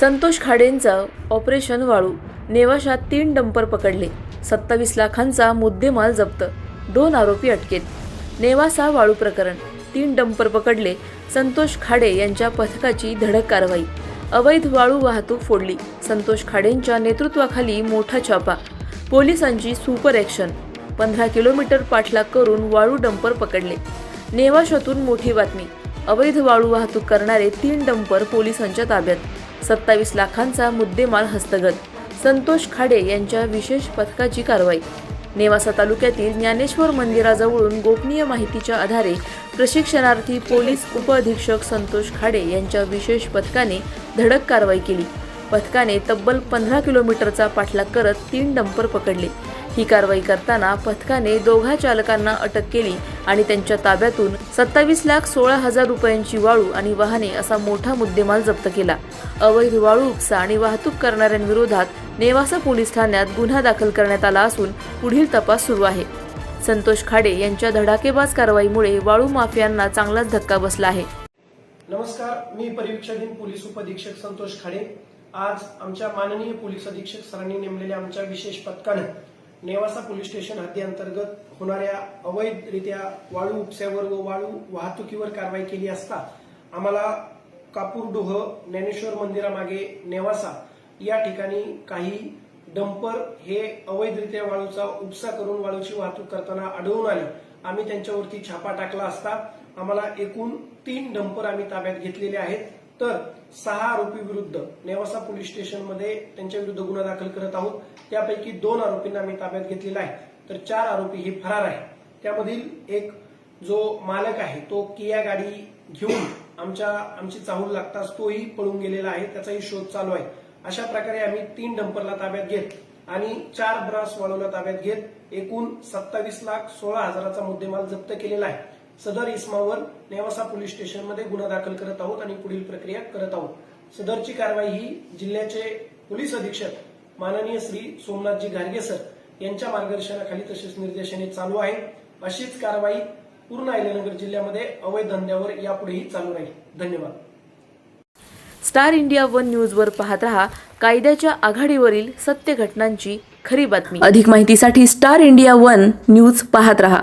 Santosh खाडेंचं operation वाळू. नेवाशात तीन dumper पकडले. सत्तावीस लाखांचा मुद्देमाल जप्त. दोन आरोपी अटकेत. नेवासा वाळू प्रकरण. तीन डंपर पकडले. संतोष खाडे यांच्या पथकाची धडक कारवाई. अवैध वाळू वाहतूक फोडली. संतोष खाडेंच्या नेतृत्वाखाली मोठा छापा. पोलिसांची सुपर ॲक्शन. पंधरा किलोमीटर पाठलाग करून वाळू डंपर पकडले. नेवाशातून मोठी बातमी. अवैध वाळू वाहतूक करणारे तीन डंपर पोलिसांच्या ताब्यात. सत्तावीस लाखांचा मुद्देमाल हस्तगत. संतोष खाडे यांच्या विशेष पथकाची कारवाई. नेवासा तालुक्यातील ज्ञानेश्वर मंदिराजवळून गोपनीय माहितीच्या आधारे प्रशिक्षणार्थी पोलीस उपअधीक्षक संतोष खाडे यांच्या विशेष पथकाने धडक कारवाई केली. पथकाने तब्बल पंधरा किलोमीटरचा पाठलाग करत तीन डंपर पकडले. ही कारवाई करताना पथकाने दोघा चालकांना अटक केली आणि त्यांच्या ताब्यातून सत्तावीस लाख सोळा हजार रुपयांची वाळू आणि वाहने असा मोठा मुद्देमाल जप्त केला. अवैध वाळू उपसा आणि वाहतूक करणाऱ्यांविरोधात नेवासा पोलीस ठाण्यात गुन्हा दाखल करण्यात आला असून पुढील तपास सुरू आहे. संतोष खाडे यांच्या धडाकेबाज कारवाईमुळे वाळू माफियांना चांगलाच धक्का बसला आहे. नमस्कार मी परिवीक्षाधीन पोलीस उपअधीक्षक संतोष खाडे. आज आमच्या माननीय पोलीस अधीक्षक सरांनी नेमलेल्या आमच्या विशेष पथकानं नेवासा पोलीस स्टेशन हद्दीअंतर्गत होणाऱ्या अवैधरित्या वाळू उपस्यावर व वाळू वाहतुकीवर कारवाई केली असता आम्हाला कापूरडोह ज्ञानेश्वर मंदिरामागे नेवासा या ठिकाणी काही डंपर हे अवैधरित्या वाळूचा उपसा करून वाळूची वाहतूक करताना आढळून आले. आम्ही त्यांच्यावरती छापा टाकला असता आम्हाला एकूण तीन डंपर आम्ही ताब्यात घेतलेले आहेत. तर सहा आरोपी विरुद्ध नेवासा पोलीस स्टेशनमध्ये त्यांच्या विरुद्ध गुन्हा दाखल करत आहोत. त्यापैकी दोन आरोपींना आम्ही ताब्यात घेतलेला आहे. तर चार आरोपी हे फरार आहे त्यामधील एक जो मालक आहे तो किया गाडी घेऊन आमच्या आमची चाहूल लागताच तोही पळून गेलेला आहे. त्याचाही शोध चालू आहे. अशा प्रकारे आम्ही तीन डंपरला ताब्यात घेत आणि चार ब्रास वाळूला ताब्यात घेत एकूण सत्तावीस लाख सोळा हजाराचा मुद्देमाल जप्त केलेला आहे. सदर इस्मावर नेवासा पोलीस स्टेशनमध्ये गुन्हा दाखल करत आहोत आणि पुढील प्रक्रिया करत आहोत. सदरची कारवाई ही जिल्ह्याचे पोलीस अधीक्षक माननीय श्री सोमनाथजी घारगे सर यांच्या मार्गदर्शनाखाली तसेच निर्देशने चालू आहे. अशीच कारवाई पूर्ण अहिल्यानगर जिल्ह्यामध्ये अवैध धंद्यावर यापुढेही चालू राहील. धन्यवाद. स्टार इंडिया वन न्यूजवर पाहत रहा कायद्याच्या आघाडीवरील सत्य घटनांची खरी बातमी. अधिक माहितीसाठी स्टार इंडिया वन न्यूज पाहत रहा.